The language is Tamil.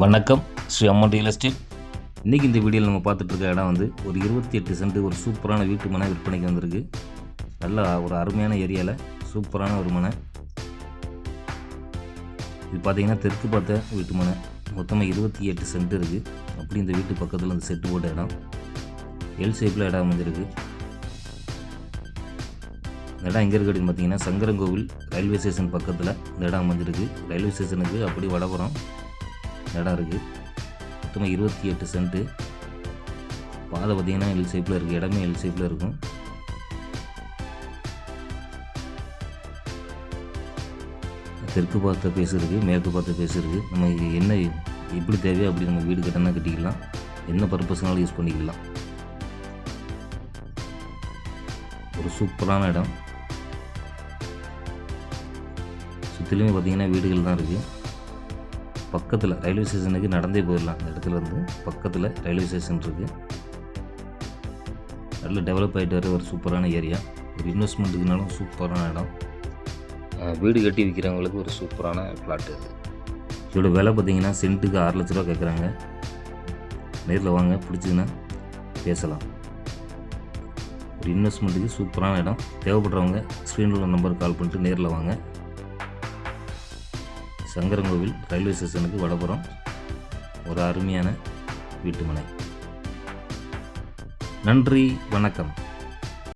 வணக்கம். ஸ்ரீ அம்மன் ரியல் எஸ்டேட் இன்றைக்கி இந்த வீடியோவில் நம்ம பார்த்துட்ருக்க இடம் வந்து ஒரு இருபத்தி எட்டு சென்ட் ஒரு சூப்பரான வீட்டு மனை விற்பனைக்கு வந்திருக்கு. நல்லா ஒரு அருமையான ஏரியாவில் சூப்பரான ஒரு மனை. இது பார்த்திங்கன்னா தெற்கு பார்த்த வீட்டு மனை. மொத்தமாக இருபத்தி எட்டு சென்ட் இருக்குது அப்படி இந்த வீட்டு பக்கத்தில் அந்த செட்டு போட்ட இடம். எல் ஷேப்பில் இடம் அமைஞ்சிருக்கு. இந்த இடம் எங்கே இருக்குது அப்படின்னு பார்த்தீங்கன்னா சங்கரங்கோவில் ரயில்வே ஸ்டேஷன் பக்கத்தில் இந்த இடம் அமைஞ்சிருக்கு. ரயில்வே ஸ்டேஷனுக்கு அப்படி வடபுறம் இடம் இருக்குது மொத்தமாக இருபத்தி எட்டு சென்ட்டு பாதை பார்த்தீங்கன்னா எல் ஷேப்பில் இருக்குது இடமே எல் ஷேப்பில் இருக்கும். தெற்கு பார்த்த பேசு இருக்குது மேற்கு பார்த்த பேசு இருக்குது நம்ம என்ன எப்படி தேவையோ அப்படி நம்ம வீடு கட்டினா கட்டிக்கலாம். என்ன பர்பஸ்னாலும் யூஸ் பண்ணிக்கலாம். ஒரு சூப்பரான இடம். சுற்றிலுமே பார்த்தீங்கன்னா வீடுகள் தான் இருக்குது பக்கத்தில் ரயில்வே ஸ்டேஷனுக்கு நடந்தே போயிடலாம். இந்த இடத்துல இருந்து பக்கத்தில் ரயில்வே ஸ்டேஷன் இருக்குது நல்ல டெவலப் ஆகிட்டு வர ஒரு சூப்பரான ஏரியா ஒரு இன்வெஸ்ட்மெண்ட்டுக்குனாலும் சூப்பரான இடம். வீடு கட்டி விற்கிறவங்களுக்கு ஒரு சூப்பரான பிளாட் இது. இதோட விலை பார்த்தீங்கன்னா சென்ட்டுக்கு ஆறு லட்ச ரூபா கேட்குறாங்க நேரில் வாங்க பிடிச்சிங்கன்னா பேசலாம். ஒரு இன்வெஸ்ட்மெண்ட்டுக்கு சூப்பரான இடம். தேவைப்படுறவங்க ஸ்க்ரீனில் உள்ள நம்பருக்கு கால் பண்ணிட்டு நேரில் வாங்க. சங்கரங்கோவில் ரயில்வே ஸ்டேஷனுக்கு வடபுறம் ஒரு அருமையான வீட்டுமனை. நன்றி வணக்கம்.